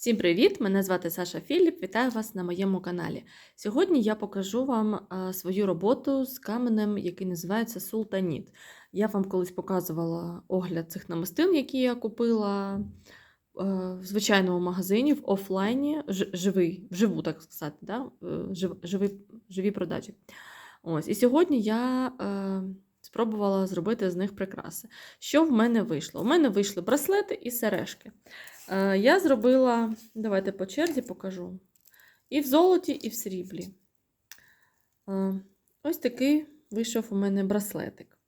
Всім привіт! Мене звати Саша Філіп. Вітаю вас на моєму каналі. Сьогодні я покажу вам свою роботу з каменем, який називається Султаніт. Я вам колись показувала огляд цих намистин, які я купила в звичайному магазині в офлайні, живий, вживу, так сказати, да? е, живі продажі. Ось. І сьогодні я е, спробувала зробити з них прикраси. Що в мене вийшло? У мене вийшли браслети і сережки. Е, Я зробила, давайте по черзі покажу. І в золоті, і в сріблі. Е, Ось такий вийшов у мене браслетик.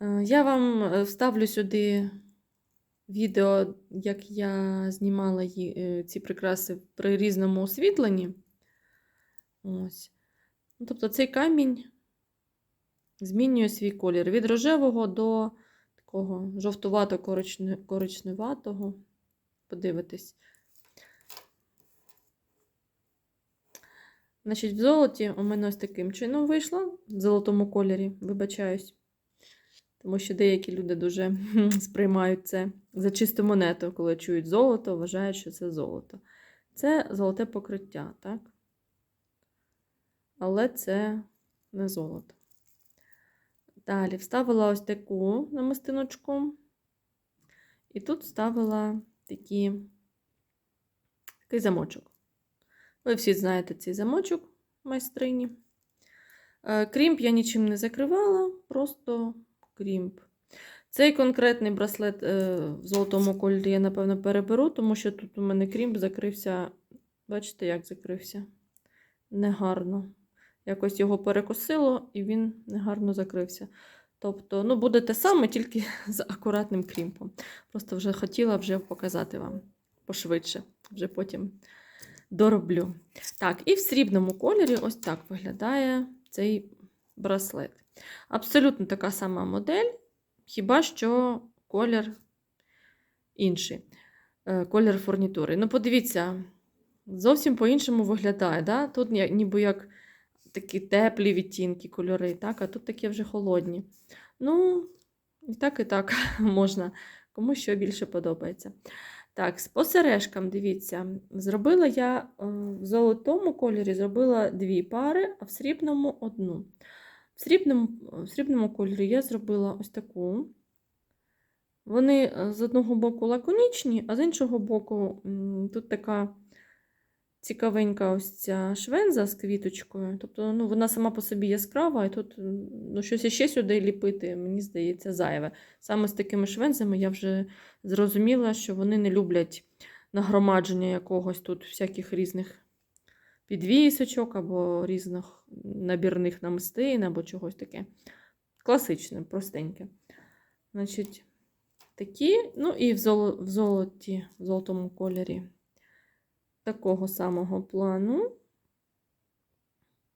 Е, Я вам вставлю сюди відео, як я знімала ці прикраси при різному освітленні. Ось. Ну, Тобто цей камінь змінює свій колір від рожевого до такого жовтувато-коричневатого. Подивитись. Значить, в золоті у мене ось таким чином вийшло, в золотому кольорі, вибачаюсь. Тому що деякі люди дуже сприймають це за чисту монету, коли чують золото, вважають, що це золото. Це золоте покриття, так? Але це не золото. Далі вставила ось таку намистиночку. І тут вставила такі, такий замочок. Ви всі знаєте цей замочок майстрині. Е, Крімп я нічим не закривала, просто крімп. Цей конкретний браслет е, в золотому кольорі я, напевно, переберу, тому що тут у мене крімп закрився. Бачите, як закрився? Негарно. Якось його перекосило, і він негарно закрився. Тобто, ну, буде те саме, тільки з акуратним крімпом. Просто вже хотіла вже показати вам пошвидше, вже потім дороблю. Так, і в срібному кольорі ось так виглядає цей браслет. Абсолютно така сама модель, хіба що колір інший. Е, Колір фурнітури. Ну, подивіться, зовсім по-іншому виглядає. Да? Тут ніби як такі теплі відтінки кольори, так? а тут такі вже холодні. Ну, і так, і так можна, кому що більше подобається. Так, з- сережкам, дивіться, зробила я е, в золотому кольорі зробила дві пари, а в срібному одну. В срібному, в срібному кольорі я зробила ось таку. Вони е, з одного боку лаконічні, а з іншого боку, тут така цікавенька ось ця швенза з квіточкою. Тобто ну, вона сама по собі яскрава, і тут ну, щось іще сюди ліпити, мені здається, зайве. Саме з такими швензами я вже зрозуміла, що вони не люблять нагромадження якогось тут всяких різних підвісочок або різних набірних намистин, або чогось таке. Класичне, простеньке. Значить, такі, ну і в золоті, в золотому кольорі такого самого плану.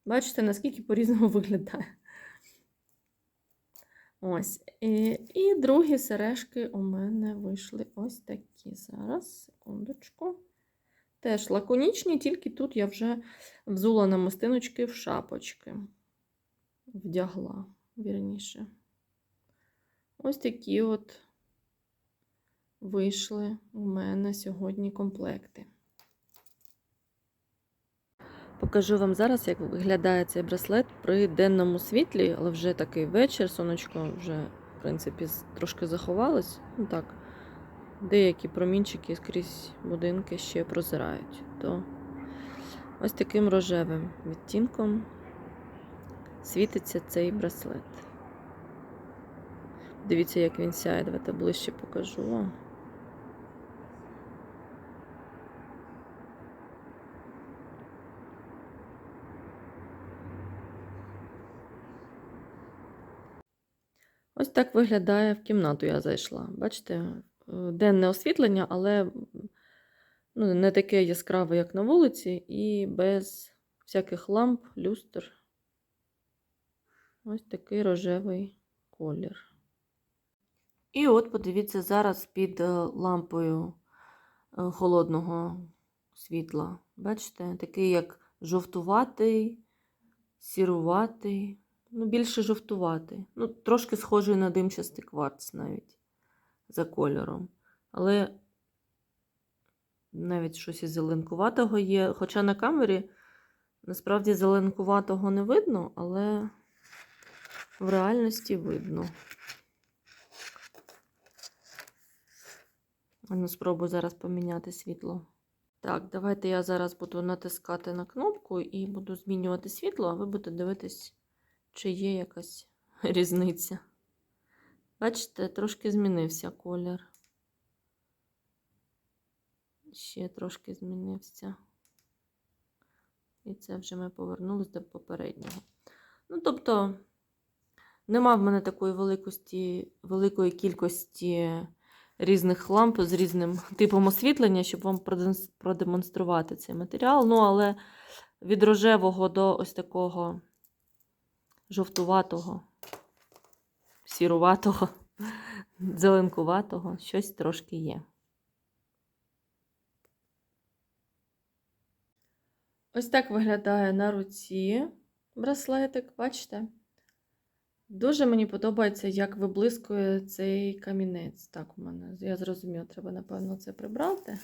Бачите, наскільки по-різному виглядає. Ось. І, і другі сережки у мене вийшли ось такі. Зараз, секундочку. Теж лаконічні, тільки тут я вже взула на намистиночки в шапочки. Вдягла, вірніше. Ось такі от вийшли у мене сьогодні комплекти. Покажу вам зараз, як виглядає цей браслет при денному світлі, але вже такий вечір, сонечко вже, в принципі, трошки заховалось. Ну так, деякі промінчики скрізь будинки ще прозирають. То ось таким рожевим відтінком світиться цей браслет. Дивіться, як він сяє. Давайте ближче покажу вам. Ось так виглядає в кімнату я зайшла. Бачите, е, денне освітлення, але ну, не таке яскраве, як на вулиці, і без всяких ламп, люстр. Ось такий рожевий колір. І от подивіться, зараз під е, лампою е, холодного світла. Бачите, такий як жовтуватий, сіруватий, ну, більше жовтуватий. Ну, трошки схожий на димчастий кварц навіть за кольором. Але навіть щось із зеленкуватого є. Хоча на камері насправді зеленкуватого не видно, але в реальності видно. Ну, спробую зараз поміняти світло. Так, давайте я зараз буду натискати на кнопку і буду змінювати світло, а ви будете дивитись, чи є якась різниця. Бачите, трошки змінився колір. Ще трошки змінився. І це вже ми повернулися до попереднього. Ну, тобто, нема в мене такої великості, великої кількості різних ламп з різним типом освітлення, щоб вам продемонструвати цей матеріал. Ну, але від рожевого до ось такого жовтуватого, сіруватого, зеленкуватого, щось трошки є. Ось так виглядає на руці браслетик, бачите? Дуже мені подобається, як виблискує цей камінець. Так, у мене, я зрозуміла, треба, напевно, це прибрати,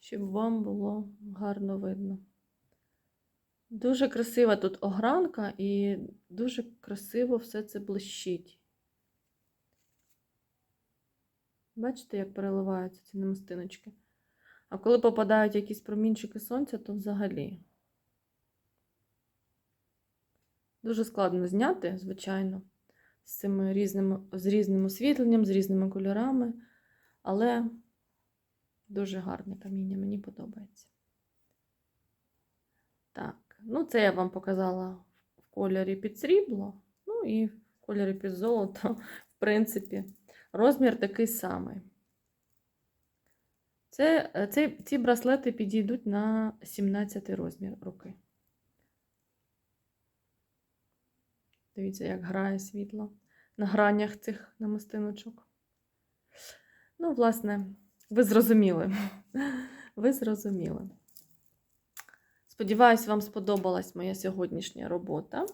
щоб вам було гарно видно. Дуже красива тут огранка і дуже красиво все це блищить. Бачите, як переливаються ці намистиночки? А коли попадають якісь промінчики сонця, то взагалі. Дуже складно зняти, звичайно, з цими різними, з різним освітленням, з різними кольорами, але дуже гарне каміння, мені подобається. Так, ну це я вам показала в кольорі під срібло, ну і в кольорі під золото, в принципі, розмір такий самий. Це, е, це, ці браслети підійдуть на 17 розмір руки. Дивіться, як грає світло на гранях цих намистиночок. Ну, власне, ви зрозуміли. Ви зрозуміли. Сподіваюсь, вам сподобалась моя сьогоднішня робота.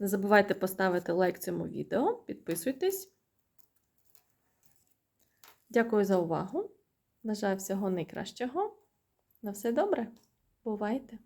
Не забувайте поставити лайк цьому відео, підписуйтесь. Дякую за увагу. Бажаю всього найкращого. На все добре. Бувайте!